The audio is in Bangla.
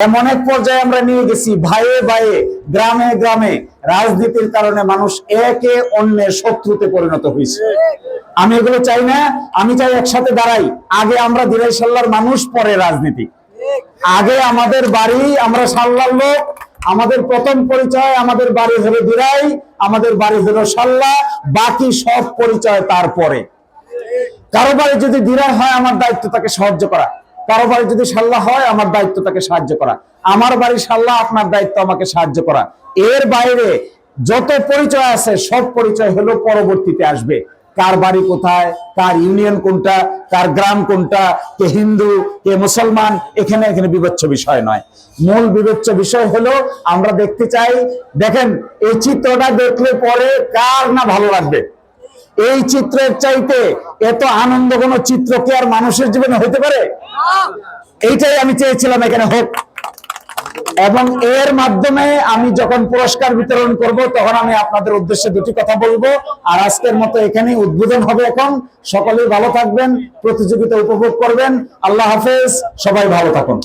এমন এক পর্যায়ে আমরা নিয়ে গেছি, ভাইয়ে ভাইয়ে, গ্রামে গ্রামে। রাজনীতির কারণে মানুষ একে অন্যের শত্রুতে পরিণত হয়েছে। আমি এগুলো চাই না, আমি চাই একসাথে দাঁড়াই। আগে আমরা দিরাই সাল্লার মানুষ, পরে রাজনীতি। আগে আমাদের বাড়ি, আমরা সাল্লার লোক। আমাদের প্রথম পরিচয় আমাদের বাড়ি হলো দিরাই আমাদের বাড়ি হলো সাল্লা, বাকি সব পরিচয় তারপরে। কারও বাড়ি যদি দিরাই হয়, আমার দায়িত্ব তাকে সাহায্য করা। কারও বাড়ি যদি সাল্লাহ হয়, আমার দায়িত্ব তাকে সাহায্য করা। আমার বাড়ি সাল্লাহ, আপনার দায়িত্ব আমাকে সাহায্য করা। এর বাইরে যত পরিচয় আছে, সব পরিচয় হলো পরবর্তীতে আসবে। কার বাড়ি কোথায়, কার ইউনিয়ন কোনটা, কার গ্রাম কোনটা, কে হিন্দু, কে মুসলমান, এখানে এখানে বিবেচ্য বিষয় নয়। মূল বিবেচ্য বিষয় হলো, আমরা দেখতে চাই, দেখেন, এই চিত্রটা দেখলে পরে কার না ভালো লাগবে? এই চিত্রের চাইতে এত আনন্দ কোন চিত্র কি আর মানুষের জীবনে হতে পারে? এইটাই আমি চেয়েছিলাম এখানে হোক। এবং এর মাধ্যমে আমি যখন পুরস্কার বিতরণ করব, তখন আমি আপনাদের উদ্দেশ্যে দুটি কথা বলব। আর আজকের মতো এখানে উদ্বোধন হবে এখন। সকলেই ভালো থাকবেন, প্রতিযোগিতা উপভোগ করবেন। আল্লাহ হাফেজ, সবাই ভালো থাকুন।